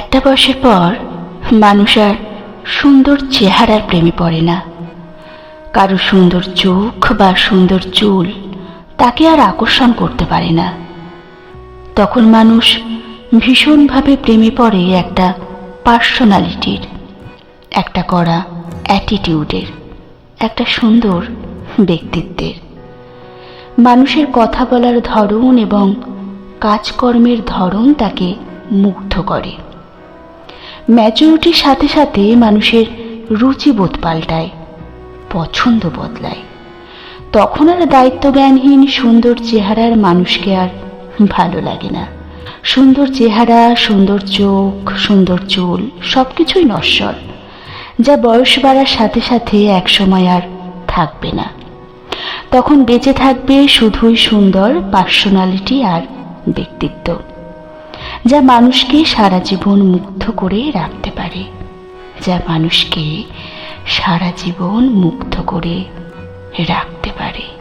একটা বয়সের পর মানুষ আর সুন্দর চেহারার প্রেমে পড়ে না। কারও সুন্দর চোখ বা সুন্দর চুল তাকে আর আকর্ষণ করতে পারে না। তখন মানুষ ভীষণভাবে প্রেমে পড়ে একটা পার্সোনালিটির, একটা করা অ্যাটিটিউডের একটা সুন্দর ব্যক্তিত্বের। মানুষের কথা বলার ধরন এবং কাজকর্মের ধরন তাকে মুগ্ধ করে। ম্যাচুরিটির সাথে সাথে মানুষের রুচিবোধ পাল্টায়, পছন্দ বদলায়। তখন আর দায়িত্বজ্ঞানহীন সুন্দর চেহারার মানুষকে আর ভালো লাগে না। সুন্দর চেহারা, সুন্দর চোখ, সুন্দর চুল সব কিছুই নশ্বর, যা বয়স বাড়ার সাথে সাথে একসময় আর থাকবে না। তখন বেঁচে থাকবে শুধুই সুন্দর, পার্সোনালিটি আর ব্যক্তিত্ব। যা মানুষকে সারা জীবন মুগ্ধ করে রাখতে পারে, যা মানুষকে সারা জীবন মুগ্ধ করে রাখতে পারে।